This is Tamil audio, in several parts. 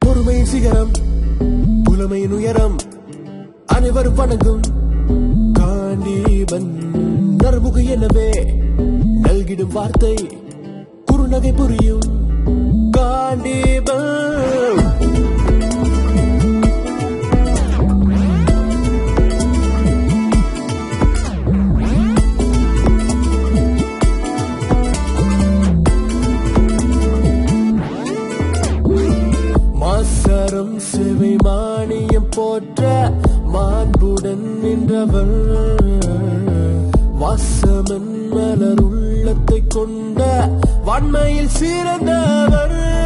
பொறுமையின் சிகரம் புலமையின் உயரம் அனைவரும் வணங்கும். காண்டீபன் நரமுக எனவே நல்கிடும் வார்த்தை குறுநகை புரியும். போற்ற மாண்புடன் நின்றவள். வாசமன் மலர் உள்ளத்தை கொண்ட வன்மையில் சிறந்தவள்.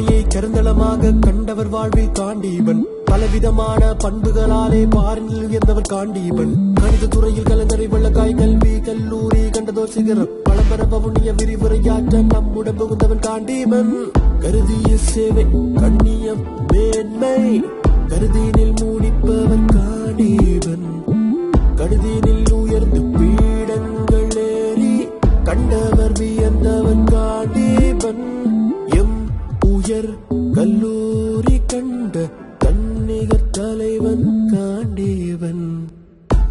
கல்வி கருந்தளமாக கண்டவர் வாழ்வில் காண்டீபன். பலவிதமான பண்புகளாலே பாரினில் உயர்ந்தவர் காண்டீபன். கணித துறையில் கலந்தரை வெள்ளக்காய் கல்வி கல்லூரி கண்டதோ சிகரம். பலபர பவுனிய விரிவுரையாற்ற நம்முடன் புகுந்தவன் காண்டீபன். கருதிய சேவை கண்ணியம் மேன்மை. கருதினில் மூடிப்பவன் காண்டீபன். கடுதினில் உயர்ந்து பீடங்கள் ஏறி கண்டவர் வியந்தவன் காண்டீபன். அறிஞர் கல்லூரி கண்ட தன்னிகர் தலைவன் காண்டீவன்.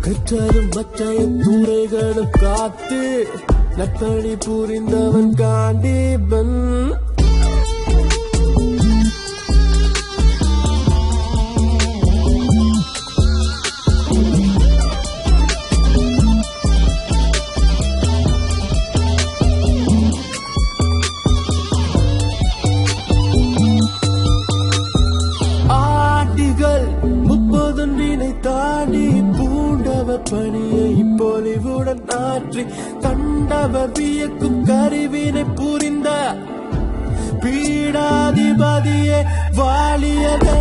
கற்றாலும் மற்றைய துறைகளும் காத்து நற்பணி புரிந்தவன் காண்டீபன் பணியை பொலிவுடன் ஆற்றி கண்டவர் வியக்கும் கருவினை புரிந்த பீடாதிபதியே வாலியதே.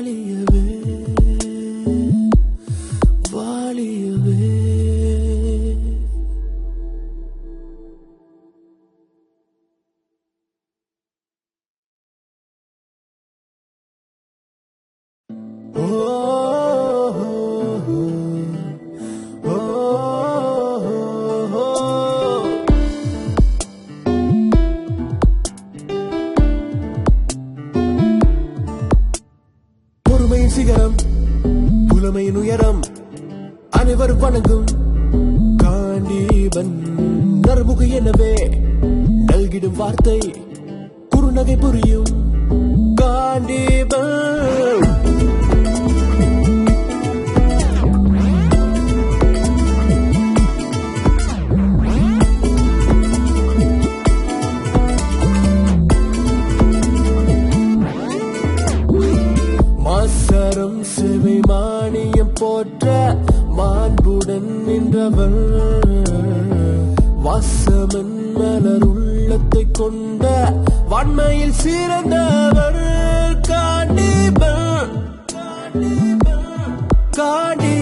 வாழியவே வாழியவே Oh பொறுமையின் சிகரம் புலமையின் உயரம் அனைவரும் வணங்கும். காண்டீபன் நறுமுக எனவே நல்கிடும் வார்த்தை குறுநகை புரியும். போற்ற மாண்புடன் நின்றவள் வாசமன் மலர் உள்ளத்தை கொண்ட வன்மையில் சிறந்தவள் காண்டிபல் காண்டிபல் காண்டி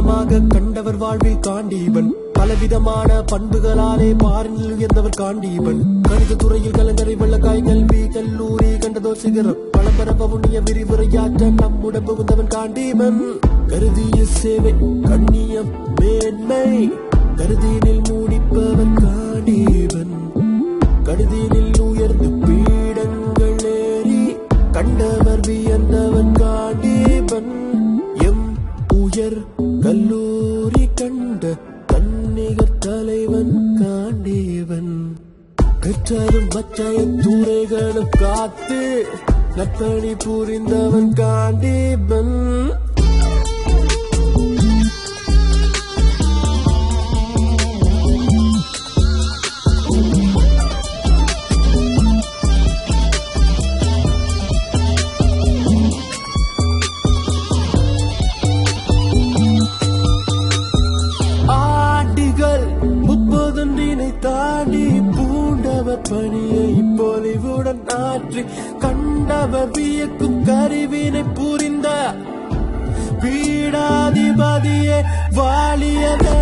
கண்டவர் வாழ்வில் காண்டீபன் பலவிதமான பண்புகளாலே பாரினில் உயர்ந்தவர் காண்டீபன் கணித துறையில் கலங்கரை வெள்ளக்காய் கல்வி கல்லூரி கண்டதோ சிகரம் பலம்பர பவுனிய விரிவுரையாற்ற நம் உடம்பு வந்தவன் காண்டீபன் கருதிய சேவை கண்ணியம் மேன்மை. கருதினில் மூடிப்பவன் காண்டீபன் கடுதினில் உயர்ந்து பீடங்கள் ஏறி கண்டவர் வியந்தவன் காண்டீபன் எம் உயர் கல்லூரி கண்ட கன்னிகர் தலைவன் காண்டேவன். கற்றாரும் மற்றைய தூரைகளும் காத்து நத்தனி புரிந்தவன் காண்டேவன். மாற்றி கண்டவர் வியக்கும் கருவினை புரிந்த பீடாதிபதியே வாழியதே